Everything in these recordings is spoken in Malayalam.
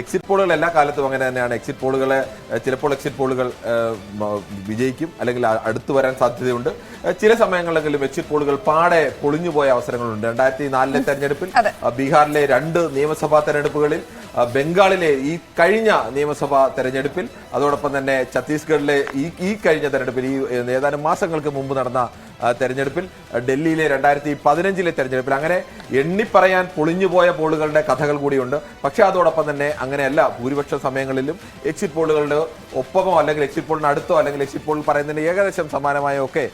എക്സിറ്റ് പോളുകൾ എല്ലാ കാലത്തും അങ്ങനെ തന്നെയാണ്. എക്സിറ്റ് പോളുകളെ ചിലപ്പോൾ എക്സിറ്റ് പോളുകൾ വിജയിക്കും അല്ലെങ്കിൽ അടുത്തു വരാൻ സാധ്യതയുണ്ട്. ചില സമയങ്ങളിലെങ്കിലും എക്സിറ്റ് പോളുകൾ പാടെ പൊളിഞ്ഞുപോയ അവസരങ്ങളുണ്ട്. രണ്ടായിരത്തി നാലിലെ തെരഞ്ഞെടുപ്പിൽ. ബീഹാറിലെ രണ്ട് നിയമസഭാ തെരഞ്ഞെടുപ്പുകളിൽ ബംഗാളിലെ ഈ കഴിഞ്ഞ നിയമസഭാ തെരഞ്ഞെടുപ്പിൽ അതോടൊപ്പം തന്നെ ഛത്തീസ്ഗഡിലെ ഈ ഈ കഴിഞ്ഞ തെരഞ്ഞെടുപ്പിൽ ഈ ഏതാനും മാസങ്ങൾക്ക് മുമ്പ് നടന്ന തെരഞ്ഞെടുപ്പിൽ ഡൽഹിയിലെ രണ്ടായിരത്തി പതിനഞ്ചിലെ തെരഞ്ഞെടുപ്പിൽ. അങ്ങനെ എണ്ണിപ്പറയാൻ പൊളിഞ്ഞുപോയ പോളുകളുടെ കഥകൾ കൂടിയുണ്ട്. പക്ഷെ അതോടൊപ്പം തന്നെ അങ്ങനെയല്ല ഭൂരിപക്ഷ സമയങ്ങളിലും എക്സിറ്റ് പോളുകളുടെ ഒപ്പമോ അല്ലെങ്കിൽ എക്സിറ്റ് പോളിന് അടുത്തോ അല്ലെങ്കിൽ എക്സിറ്റ് പോൾ പറയുന്നതിന് ഏകദേശം സമാനമായോ ഒക്കെ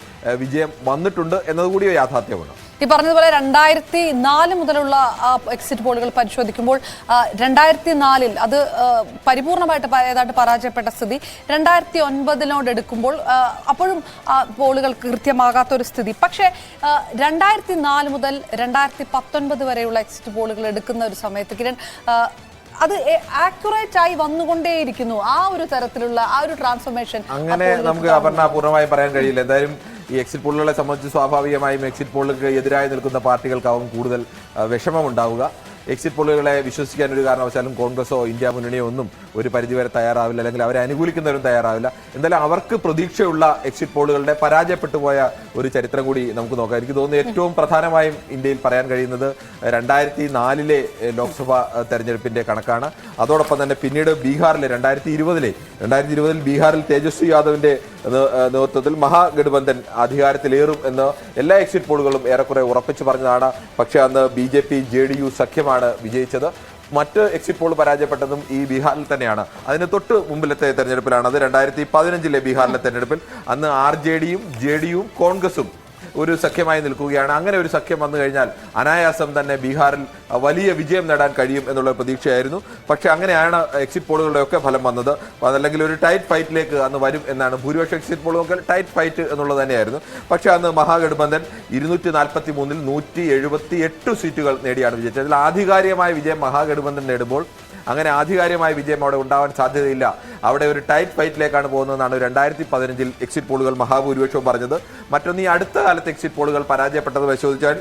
വിജയം വന്നിട്ടുണ്ട് എന്നതുകൂടി യാഥാർത്ഥ്യമാണ്. ഈ പറഞ്ഞതുപോലെ രണ്ടായിരത്തി നാല് മുതലുള്ള ആ, എക്സിറ്റ് പോളുകൾ പരിശോധിക്കുമ്പോൾ രണ്ടായിരത്തി നാലിൽ അത് പരിപൂർണമായിട്ട് ഏതാണ്ട് പരാജയപ്പെട്ട സ്ഥിതി രണ്ടായിരത്തി ഒൻപതിനോട് എടുക്കുമ്പോൾ അപ്പോഴും ആ, പോളുകൾ കൃത്യമാകാത്ത ഒരു സ്ഥിതി. പക്ഷേ രണ്ടായിരത്തി നാല് മുതൽ രണ്ടായിരത്തി പത്തൊൻപത് വരെയുള്ള എക്സിറ്റ് പോളുകൾ എടുക്കുന്ന ഒരു സമയത്ത് കിരൺ അത് ആക്യുറേറ്റ് ആയി വന്നുകൊണ്ടേയിരിക്കുന്നു. ആ ഒരു തരത്തിലുള്ള ആ ഒരു ട്രാൻസ്ഫോർമേഷൻ അങ്ങനെ നമുക്ക് അപർണ പൂർണമായി പറയാൻ കഴിയില്ല. എന്തായാലും ഈ എക്സിറ്റ് പോളുകളെ സംബന്ധിച്ച് സ്വാഭാവികമായും എക്സിറ്റ് പോളുകൾക്ക് എതിരായി നിൽക്കുന്ന പാർട്ടികൾക്കാവും കൂടുതൽ വിഷമമുണ്ടാവുക. എക്സിറ്റ് പോളുകളെ വിശ്വസിക്കാൻ ഒരു കാരണവശാലും കോൺഗ്രസോ ഇന്ത്യ മുന്നണിയോ ഒന്നും ഒരു പരിധിവരെ തയ്യാറാവില്ല. അല്ലെങ്കിൽ അവരെ അനുകൂലിക്കുന്നവരും തയ്യാറാവില്ല. എന്തായാലും അവർക്ക് പ്രതീക്ഷയുള്ള എക്സിറ്റ് പോളുകളുടെ പരാജയപ്പെട്ടു പോയ ഒരു ചരിത്രം കൂടി നമുക്ക് നോക്കാം. എനിക്ക് തോന്നുന്നു ഏറ്റവും പ്രധാനമായും ഇന്ത്യയിൽ പറയാൻ കഴിയുന്നത് രണ്ടായിരത്തി നാലിലെ ലോക്സഭാ തെരഞ്ഞെടുപ്പിന്റെ കണക്കാണ്. അതോടൊപ്പം തന്നെ പിന്നീട് ബീഹാറിലെ രണ്ടായിരത്തി ഇരുപതിലെ രണ്ടായിരത്തി ഇരുപതിൽ ബീഹാറിൽ തേജസ്വി യാദവിന്റെ നേതൃത്വത്തിൽ മഹാഗഠബന്ധൻ അധികാരത്തിലേറും എന്ന് എല്ലാ എക്സിറ്റ് പോളുകളും ഏറെക്കുറെ ഉറപ്പിച്ചു പറഞ്ഞതാണ്. പക്ഷേ അന്ന് B J P J D U സഖ്യമാണ് വിജയിച്ചത്. മറ്റ് എക്സിറ്റ് പോൾ പരാജയപ്പെട്ടതും ഈ ബീഹാറിൽ തന്നെയാണ്. അതിന് തൊട്ട് മുമ്പിലത്തെ തെരഞ്ഞെടുപ്പിലാണ് അത് രണ്ടായിരത്തി പതിനഞ്ചിലെ ബീഹാറിലെ തെരഞ്ഞെടുപ്പിൽ അന്ന് ആർ ജെ ഡിയും ജെ ഡിയും കോൺഗ്രസും ഒരു സഖ്യമായി നിൽക്കുകയാണ്. അങ്ങനെ ഒരു സഖ്യം വന്നു കഴിഞ്ഞാൽ അനായാസം തന്നെ ബീഹാറിൽ വലിയ വിജയം നേടാൻ കഴിയും എന്നുള്ള പ്രതീക്ഷയായിരുന്നു. പക്ഷേ അങ്ങനെയാണ് എക്സിറ്റ് പോളുകളുടെ ഒക്കെ ഫലം വന്നത്. അതല്ലെങ്കിൽ ഒരു ടൈറ്റ് ഫൈറ്റിലേക്ക് അന്ന് വരും എന്നാണ് ഭൂരിപക്ഷം എക്സിറ്റ് പോളുകൾക്ക് ടൈറ്റ് ഫൈറ്റ് എന്നുള്ളത് തന്നെയായിരുന്നു. പക്ഷേ അന്ന് മഹാഗഠബന്ധൻ ഇരുന്നൂറ്റി നാൽപ്പത്തി മൂന്നിൽ നൂറ്റി എഴുപത്തി എട്ട് സീറ്റുകൾ നേടിയാണ് വിജയിച്ചത്. അതിൽ ആധികാരികമായ വിജയം മഹാഗഠബന്ധൻ നേടുമ്പോൾ അങ്ങനെ ആധികാരികമായ വിജയം അവിടെ ഉണ്ടാവാൻ സാധ്യതയില്ല. അവിടെ ഒരു ടൈറ്റ് ഫൈറ്റിലേക്കാണ് പോകുന്നതെന്നാണ് രണ്ടായിരത്തി പതിനഞ്ചിൽ എക്സിറ്റ് പോളുകൾ മഹാഭൂരിപക്ഷവും പറഞ്ഞത്. മറ്റൊന്ന് ഈ അടുത്ത കാലത്ത് എക്സിറ്റ് പോളുകൾ പരാജയപ്പെട്ടത് പരിശോധിച്ചാൽ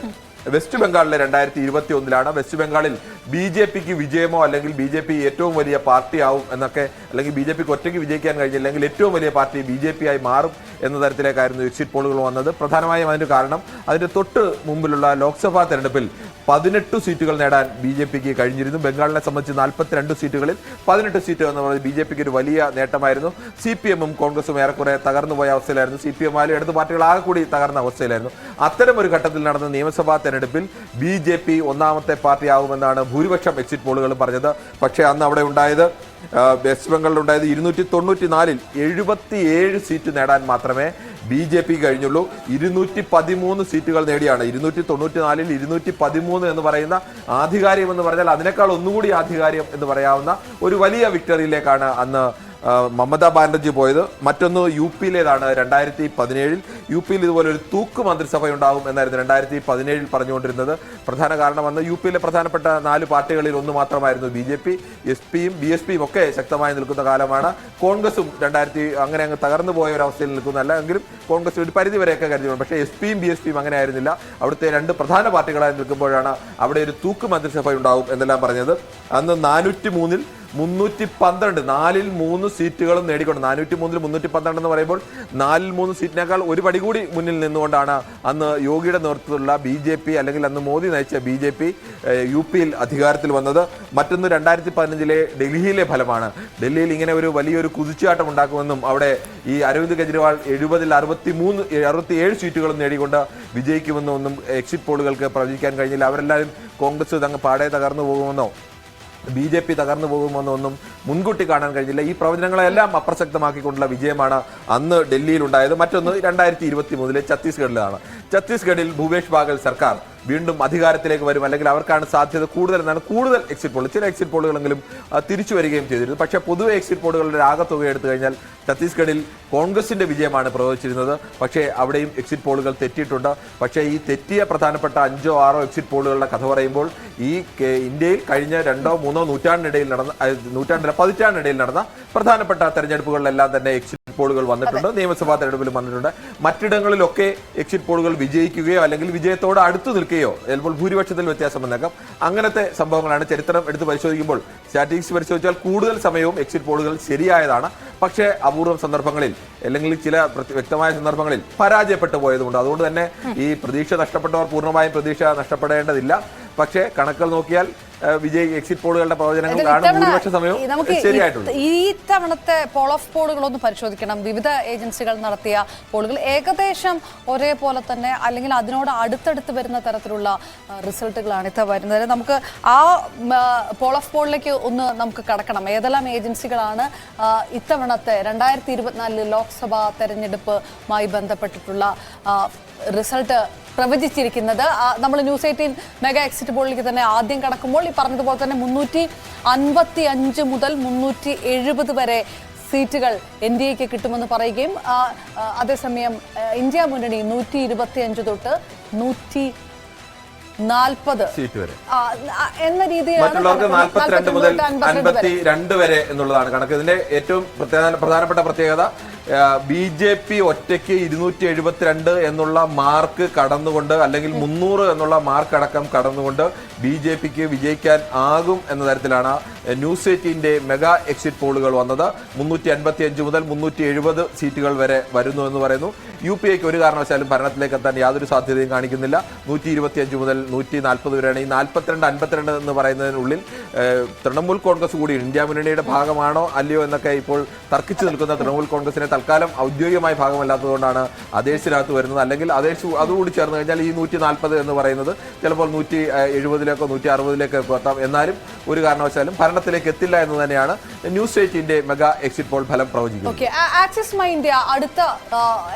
വെസ്റ്റ് ബംഗാളിലെ രണ്ടായിരത്തി ഇരുപത്തി ഒന്നിലാണ് വെസ്റ്റ് ബംഗാളിൽ ബി ജെ പിക്ക് വിജയമോ അല്ലെങ്കിൽ ബി ജെ പി ഏറ്റവും വലിയ പാർട്ടി ആവും എന്നൊക്കെ അല്ലെങ്കിൽ ബി ജെ പിക്ക് ഒറ്റയ്ക്ക് വിജയിക്കാൻ കഴിഞ്ഞില്ലെങ്കിൽ ഏറ്റവും വലിയ പാർട്ടി ബി ജെ പി ആയി മാറും എന്ന തരത്തിലേക്കായിരുന്നു എക്സിറ്റ് പോളുകൾ വന്നത്. പ്രധാനമായും അതിന് കാരണം അതിന്റെ തൊട്ട് മുമ്പിലുള്ള ലോക്സഭാ തെരഞ്ഞെടുപ്പിൽ പതിനെട്ട് സീറ്റുകൾ നേടാൻ ബി ജെ പിക്ക് കഴിഞ്ഞിരുന്നു. ബംഗാളിനെ സംബന്ധിച്ച് നാൽപ്പത്തിരണ്ട് സീറ്റുകളിൽ പതിനെട്ട് സീറ്റ് എന്ന് പറയുന്നത് ബി ജെ പിക്ക് ഒരു വലിയ നേട്ടമായിരുന്നു. സി പി എമ്മും കോൺഗ്രസും ഏറെക്കുറെ തകർന്നു പോയ അവസ്ഥയിലായിരുന്നു. സി പി എം ആയാലും ഇടത് പാർട്ടികൾ ആകെ കൂടി തകർന്ന അവസ്ഥയിലായിരുന്നു. അത്തരം ഒരു ഘട്ടത്തിൽ നടന്ന നിയമസഭാ തെരഞ്ഞെടുപ്പിൽ ബി ജെ പി ഒന്നാമത്തെ പാർട്ടി ആവുമെന്നാണ് ഭൂരിപക്ഷം എക്സിറ്റ് പോളുകളും പറഞ്ഞത്. പക്ഷേ അന്ന് അവിടെ ഉണ്ടായത് വെസ്റ്റ് ബംഗാളിൽ ഉണ്ടായത് ഇരുന്നൂറ്റി തൊണ്ണൂറ്റി നാലിൽ എഴുപത്തി ഏഴ് സീറ്റ് നേടാൻ മാത്രമേ ബി ജെ പി കഴിഞ്ഞുള്ളൂ. ഇരുന്നൂറ്റി പതിമൂന്ന് സീറ്റുകൾ നേടിയാണ്. ഇരുന്നൂറ്റി തൊണ്ണൂറ്റി നാലിൽ ഇരുന്നൂറ്റി പതിമൂന്ന് എന്ന് പറയുന്ന ആധികാരികം എന്ന് പറഞ്ഞാൽ അതിനേക്കാൾ ഒന്നുകൂടി ആധികാരികം എന്ന് പറയാവുന്ന ഒരു വലിയ വിക്ടറിയിലേക്കാണ് അന്ന് മമതാ ബാനർജി പോയത്. മറ്റൊന്ന് യു പിയിലേതാണ്. രണ്ടായിരത്തി പതിനേഴിൽ യു പിയിൽ ഇതുപോലെ ഒരു തൂക്ക് മന്ത്രിസഭ ഉണ്ടാവും എന്നായിരുന്നു രണ്ടായിരത്തി പതിനേഴിൽ പറഞ്ഞുകൊണ്ടിരുന്നത്. പ്രധാന കാരണം അന്ന് യു പിയിലെ പ്രധാനപ്പെട്ട നാല് പാർട്ടികളിൽ ഒന്ന് മാത്രമായിരുന്നു ബി ജെ പി എസ് പിയും ബി എസ് പിയും ഒക്കെ ശക്തമായി നിൽക്കുന്ന കാലമാണ്. കോൺഗ്രസും രണ്ടായിരത്തി അങ്ങനെ അങ്ങ് തകർന്നു പോയ ഒരു അവസ്ഥയിൽ നിൽക്കുന്നതല്ല. എങ്കിലും കോൺഗ്രസ് ഒരു പരിധി വരെയൊക്കെ കരുതിയുണ്ട് പക്ഷേ എസ് പിയും ബി എസ് പിയും അങ്ങനെ ആയിരുന്നില്ല. അവിടുത്തെ രണ്ട് പ്രധാന പാർട്ടികളായി നിൽക്കുമ്പോഴാണ് അവിടെ ഒരു തൂക്ക് മന്ത്രിസഭ ഉണ്ടാവും എന്നെല്ലാം പറഞ്ഞത്. അന്ന് നാനൂറ്റി മൂന്നിൽ മുന്നൂറ്റി പന്ത്രണ്ട് നാലിൽ മൂന്ന് സീറ്റുകളും നേടിക്കൊണ്ട് നാനൂറ്റി മൂന്നിൽ മുന്നൂറ്റി പന്ത്രണ്ട് എന്ന് പറയുമ്പോൾ നാലിൽ മൂന്ന് സീറ്റിനേക്കാൾ ഒരു പടി കൂടി മുന്നിൽ നിന്നുകൊണ്ടാണ് അന്ന് യോഗിയുടെ നേതൃത്വത്തിലുള്ള ബി ജെ പി അല്ലെങ്കിൽ അന്ന് മോദി നയിച്ച ബി ജെ പി യു പിയിൽ അധികാരത്തിൽ വന്നത്. മറ്റൊന്ന് രണ്ടായിരത്തി പതിനഞ്ചിലെ ഡൽഹിയിലെ ഫലമാണ്. ഡൽഹിയിൽ ഇങ്ങനെ ഒരു വലിയൊരു കുതിച്ചുചാട്ടം ഉണ്ടാക്കുമെന്നും അവിടെ ഈ അരവിന്ദ് കെജ്രിവാൾ എഴുപതിൽ അറുപത്തി മൂന്ന് അറുപത്തി ഏഴ് സീറ്റുകളും നേടിക്കൊണ്ട് വിജയിക്കുമെന്നും ഒന്നും എക്സിറ്റ് പോളുകൾക്ക് പ്രവചിക്കാൻ കഴിഞ്ഞില്ല. അവരെല്ലാവരും കോൺഗ്രസ് തങ്ങ് പാടെ തകർന്നു പോകുമെന്നോ? ബി ജെ പി തകർന്നു പോകുമെന്നൊന്നും മുൻകൂട്ടി കാണാൻ കഴിഞ്ഞില്ല. ഈ പ്രവചനങ്ങളെല്ലാം അപ്രസക്തമാക്കിക്കൊണ്ടുള്ള വിജയമാണ് അന്ന് ഡൽഹിയിൽ ഉണ്ടായത്. മറ്റൊന്ന് രണ്ടായിരത്തി ഇരുപത്തി മൂന്നിലെ ഛത്തീസ്ഗഡിലാണ്. ഛത്തീസ്ഗഡിൽ ഭൂപേഷ് ബാഗൽ സർക്കാർ വീണ്ടും അധികാരത്തിലേക്ക് വരും. അല്ലെങ്കിൽ അവർക്കാണ് സാധ്യത കൂടുതൽ എന്നാണ് കൂടുതൽ എക്സിറ്റ് പോൾ ചില എക്സിറ്റ് പോളുകളെങ്കിലും തിരിച്ചു വരികയും ചെയ്തിരുന്നു. പക്ഷേ പൊതുവെ എക്സിറ്റ് പോളുകളുടെ ആകത്തുക എടുത്തു കഴിഞ്ഞാൽ ഛത്തീസ്ഗഡിൽ കോൺഗ്രസിന്റെ വിജയമാണ് പ്രവചിച്ചിരുന്നത്. പക്ഷേ അവിടെയും എക്സിറ്റ് പോളുകൾ തെറ്റിയിട്ടുണ്ട്. പക്ഷേ ഈ തെറ്റിയ പ്രധാനപ്പെട്ട അഞ്ചോ ആറോ എക്സിറ്റ് പോളുകളുടെ കഥ പറയുമ്പോൾ ഈ ഇന്ത്യയിൽ കഴിഞ്ഞ രണ്ടോ മൂന്നോ നൂറ്റാണ്ടിനിടയിൽ നടന്ന നൂറ്റാണ്ടിലെ പതിറ്റാണ്ടിനിടയിൽ നടന്ന പ്രധാനപ്പെട്ട തെരഞ്ഞെടുപ്പുകളിലെല്ലാം തന്നെ എക്സിറ്റ് പോളുകൾ വന്നിട്ടുണ്ട്. നിയമസഭാ തെരഞ്ഞെടുപ്പിലും വന്നിട്ടുണ്ട്. മറ്റിടങ്ങളിലൊക്കെ എക്സിറ്റ് പോളുകൾ വിജയിക്കുകയോ അല്ലെങ്കിൽ വിജയത്തോട് അടുത്തു നിൽക്കുകയോ ചിലപ്പോൾ ഭൂരിപക്ഷത്തിൽ വ്യത്യാസം വന്നേക്കാം. അങ്ങനത്തെ സംഭവങ്ങളാണ് ചരിത്രം എടുത്ത് പരിശോധിക്കുമ്പോൾ സ്റ്റാറ്റിസ്റ്റിക്സ് പരിശോധിച്ചാൽ കൂടുതൽ സമയവും എക്സിറ്റ് പോളുകൾ ശരിയായതാണ്. പക്ഷേ അപൂർവം സന്ദർഭങ്ങളിൽ അല്ലെങ്കിൽ ചില വ്യക്തമായ സന്ദർഭങ്ങളിൽ പരാജയപ്പെട്ടു പോയതുകൊണ്ട് അതുകൊണ്ട് തന്നെ ഈ പ്രതീക്ഷ നഷ്ടപ്പെട്ടവർ പൂർണമായും പ്രതീക്ഷ നഷ്ടപ്പെടേണ്ടതില്ല. പക്ഷേ കണക്കുകൾ നോക്കിയാൽ വിജയ് എക്സിറ്റ് പോളുകളുടെ പ്രവചനങ്ങൾ ഇത്തവണ ഭൂരിപക്ഷ സമയവും ഈ തവണത്തെ പോൾ ഓഫ് പോളുകളൊന്ന് പരിശോധിക്കണം. വിവിധ ഏജൻസികൾ നടത്തിയ പോളുകൾ ഏകദേശം ഒരേപോലെ തന്നെ അല്ലെങ്കിൽ അതിനോട് അടുത്തടുത്ത് വരുന്ന തരത്തിലുള്ള റിസൾട്ടുകളാണ് ഇത്ത വരുന്നത്. നമുക്ക് ആ പോൾ ഓഫ് പോളിലേക്ക് ഒന്ന് നമുക്ക് കടക്കണം. ഏതെല്ലാം ഏജൻസികളാണ് ഇത്തവണത്തെ രണ്ടായിരത്തി ഇരുപത്തിനാലിൽ ലോക്സഭാ തെരഞ്ഞെടുപ്പുമായി ബന്ധപ്പെട്ടിട്ടുള്ള റിസൾട്ട് പ്രവചിച്ചിരിക്കുന്നത്. നമ്മൾ ന്യൂസ് എയ്റ്റീൻ മെഗാ എക്സിറ്റ് പോളിലേക്ക് തന്നെ ആദ്യം കടക്കുമ്പോൾ ഈ പറഞ്ഞതുപോലെ തന്നെ മുന്നൂറ്റി അൻപത്തി അഞ്ച് മുതൽ മുന്നൂറ്റി എഴുപത് വരെ സീറ്റുകൾ എൻ ഡി എക്ക് കിട്ടുമെന്ന് പറയുകയും അതേസമയം ഇന്ത്യ മുന്നണി നൂറ്റി ഇരുപത്തി അഞ്ച് തൊട്ട് നൂറ്റി നാൽപ്പത്. സീറ്റ് വരെ. എന്ന രീതിയിലാണ് വരെ. എന്നുള്ളതാണ് കണക്ക്. ഇതിന്റെ ഏറ്റവും പ്രധാനപ്പെട്ട പ്രത്യേകത ബി ജെ പി ഒറ്റയ്ക്ക് ഇരുന്നൂറ്റി എഴുപത്തിരണ്ട് എന്നുള്ള മാർക്ക് കടന്നുകൊണ്ട് അല്ലെങ്കിൽ മുന്നൂറ് എന്നുള്ള മാർക്ക് അടക്കം കടന്നുകൊണ്ട് ബി ജെ പിക്ക് വിജയിക്കാൻ ആകും എന്ന തരത്തിലാണ് ന്യൂസ് എയ്റ്റീന്റെ മെഗാ എക്സിറ്റ് പോളുകൾ വന്നത് മുന്നൂറ്റി അൻപത്തി അഞ്ച് മുതൽ മുന്നൂറ്റി എഴുപത് സീറ്റുകൾ വരെ വരുന്നു എന്ന് പറയുന്നു. യു പി എക്ക് ഒരു കാരണവശാലും ഭരണത്തിലേക്ക് എത്താൻ യാതൊരു സാധ്യതയും കാണിക്കുന്നില്ല. നൂറ്റി ഇരുപത്തി അഞ്ച് മുതൽ നൂറ്റി നാൽപ്പത് വരെയാണ് ഈ നാൽപ്പത്തിരണ്ട് അൻപത്തിരണ്ട് എന്ന് പറയുന്നതിനുള്ളിൽ തൃണമൂൽ കോൺഗ്രസ് കൂടി ഇന്ത്യ മുന്നണിയുടെ ഭാഗമാണോ അല്ലയോ എന്നൊക്കെ ഇപ്പോൾ തർക്കിച്ചു നിൽക്കുന്ന തൃണമൂൽ കോൺഗ്രസിനെ തൽക്കാലം ഔദ്യോഗികമായ ഭാഗമല്ലാത്തതുകൊണ്ടാണ് അതേഴ്സിനകത്ത് വരുന്നത്. അല്ലെങ്കിൽ അതേഴ്സ് അതുകൂടി ചേർന്ന് കഴിഞ്ഞാൽ ഈ നൂറ്റി നാൽപ്പത് എന്ന് പറയുന്നത് ചിലപ്പോൾ നൂറ്റി എഴുപതിലേക്കോ നൂറ്റി അറുപതിലേക്കോ എത്താം. എന്നാലും ഒരു കാരണവശാലും ഭരണത്തിലേക്ക് എത്തില്ല എന്ന് തന്നെയാണ് ന്യൂസ് എയ്റ്റീന്റെ മെഗാ എക്സിറ്റ് പോൾ ഫലം പ്രവചിക്കുന്നത്. അടുത്ത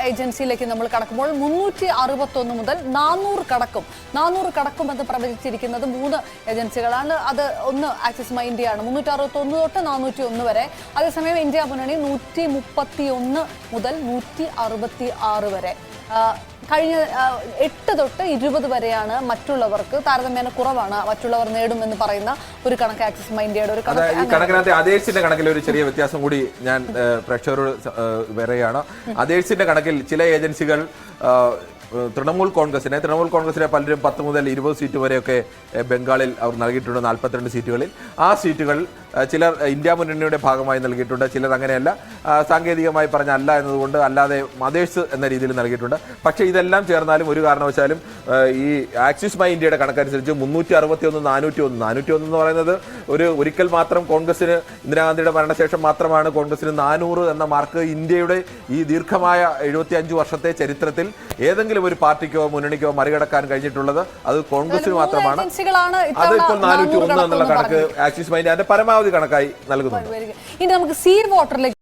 ഏജൻസിയിലേക്ക് നമ്മൾ കടക്കുമ്പോൾ മുന്നൂറ്റി അറുപത്തൊന്ന് മുതൽ നാനൂറ് കടക്കും. നാനൂറ് കടക്കുമെന്ന് പ്രവചിച്ചിരിക്കുന്നത് മൂന്ന് ഏജൻസികളാണ്. അത് ഒന്ന് ആക്സിസ് മൈ ഇന്ത്യ ആണ് മുന്നൂറ്റി അറുപത്തൊന്ന് തൊട്ട് നാനൂറ്റി ഒന്ന് വരെ. അതേസമയം ഇന്ത്യ മുന്നണി നൂറ്റി മുപ്പത്തി ഒന്ന് മുതൽ നൂറ്റി അറുപത്തി ആറ് വരെ കഴിഞ്ഞ എട്ട് തൊട്ട് ഇരുപത് വരെയാണ് മറ്റുള്ളവർക്ക് താരതമ്യേന കുറവാണ് മറ്റുള്ളവർ നേടുമെന്ന് പറയുന്ന ഒരു കണക്ക് ആക്സിസ് മൈൻഡിയുടെ ഒരു കണക്ക്. കണക്കിനകത്ത് അതേഴ്സിന്റെ കണക്കിൽ ഒരു ചെറിയ വ്യത്യാസം കൂടി ഞാൻ പ്രേക്ഷകരോട് വരെയാണ്. അതേഴ്സിന്റെ കണക്കിൽ ചില ഏജൻസികൾ തൃണമൂൽ കോൺഗ്രസിനെ തൃണമൂൽ കോൺഗ്രസിനെ പലരും പത്ത് മുതൽ ഇരുപത് സീറ്റ് വരെയൊക്കെ ബംഗാളിൽ അവർ നൽകിയിട്ടുണ്ട് നാൽപ്പത്തിരണ്ട് സീറ്റുകളിൽ. ആ സീറ്റുകൾ ചിലർ ഇന്ത്യ മുന്നണിയുടെ ഭാഗമായി നൽകിയിട്ടുണ്ട്. ചിലർ അങ്ങനെയല്ല. സാങ്കേതികമായി പറഞ്ഞ അല്ല എന്നതുകൊണ്ട് അല്ലാതെ മദേഴ്സ് എന്ന രീതിയിൽ നൽകിയിട്ടുണ്ട്. പക്ഷേ ഇതെല്ലാം ചേർന്നാലും ഒരു കാരണവശാലും ഈ ആക്സിസ് മൈ ഇന്ത്യയുടെ കണക്കനുസരിച്ച് മുന്നൂറ്റി അറുപത്തി ഒന്ന് നാനൂറ്റി ഒന്ന് നാനൂറ്റി ഒന്ന് എന്ന് പറയുന്നത് ഒരു ഒരിക്കൽ മാത്രം കോൺഗ്രസിന് ഇന്ദിരാഗാന്ധിയുടെ മരണശേഷം മാത്രമാണ് കോൺഗ്രസിന് നാനൂറ് എന്ന മാർക്ക് ഇന്ത്യയുടെ ഈ ദീർഘമായ എഴുപത്തി അഞ്ച് വർഷത്തെ ചരിത്രത്തിൽ ഏതെങ്കിലും ഒരു പാർട്ടിക്കോ മുന്നണിക്കോ മറികടക്കാൻ കഴിഞ്ഞിട്ടുള്ളത് അത് കോൺഗ്രസിന് മാത്രമാണ്. അത് ഇപ്പോൾ നാനൂറ്റി ഒന്ന് എന്നുള്ള കണക്ക് ആക്സിസ് മൈൻഡ് അതിന്റെ പരമാവധി കണക്കായി നൽകുന്നുണ്ട്. ഇനി നമുക്ക് സീ വാട്ടറിലേക്ക്